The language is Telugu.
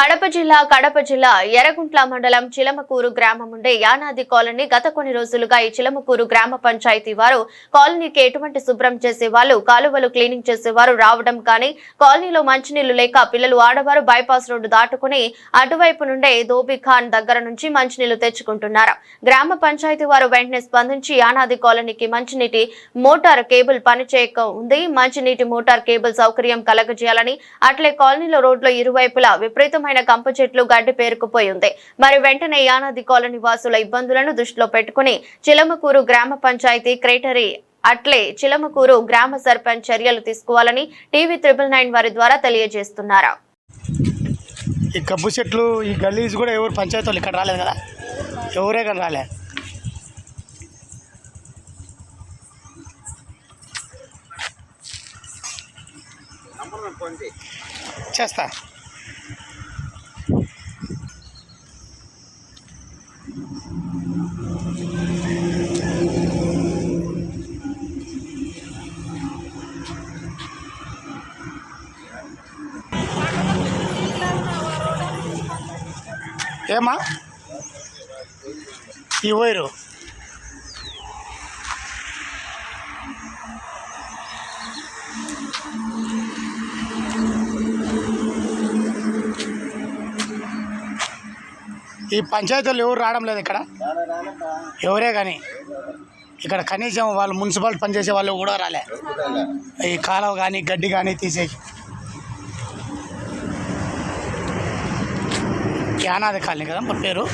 కడప జిల్లా కడప జిల్లా ఎర్రగుంట్ల మండలం చిలమకూరు గ్రామం ఉండే యానాది కాలనీ గత కొన్ని రోజులుగా ఈ చిలమకూరు గ్రామ పంచాయతీ వారు కాలనీకి ఎటువంటి శుభ్రం చేసేవాళ్ళు కాలువలు క్లీనింగ్ చేసేవారు రావడం కానీ కాలనీలో మంచినీళ్ళు లేక పిల్లలు ఆడవారు బైపాస్ రోడ్డు దాటుకుని అటువైపు నుండే దోబీ ఖాన్ దగ్గర నుంచి మంచినీళ్ళు తెచ్చుకుంటున్నారు. గ్రామ పంచాయతీ వారు వెంటనే స్పందించి యానాది కాలనీకి మంచినీటి మోటార్ కేబుల్ పనిచేయక ఉంది మంచినీటి మోటార్ కేబుల్ సౌకర్యం కలగజేయాలని అట్లే కాలనీలో రోడ్ల ఇరువైపులా విపరీతమైన కంప చెట్లు గడ్డి పేరుకుపోయింది. మరి వెంటనే యానాది కాలనీ వాసుల ఇబ్బందులను దృష్టిలో పెట్టుకుని చిలమకూరు గ్రామ పంచాయతీ క్రేటరీ అట్లే చిలమకూరు గ్రామ సర్పంచ్ చర్యలు తీసుకోవాలని టీవీ త్రిబుల్ నైన్ వారి ద్వారా తెలియజేస్తున్నారు. ఈ కబ్బు చెట్లు ఈ గలీజ్ కూడా ఎవరు పంచాయతీ ఇక్కడ రాలేదు కదా? ఎవరే కానీ రాలే. చేస్తా. ఏమా ఈ వైరు ఈ పంచాయతీలు ఎవరు రావడం లేదు ఇక్కడ? ఎవరే కానీ. ఇక్కడ కనీసం వాళ్ళు మున్సిపాలిటీ పనిచేసే వాళ్ళు కూడా రాలే. ఈ కాలువ కానీ గడ్డి కానీ తీసేసి యానాది కాలనీ కదా మా పేరు?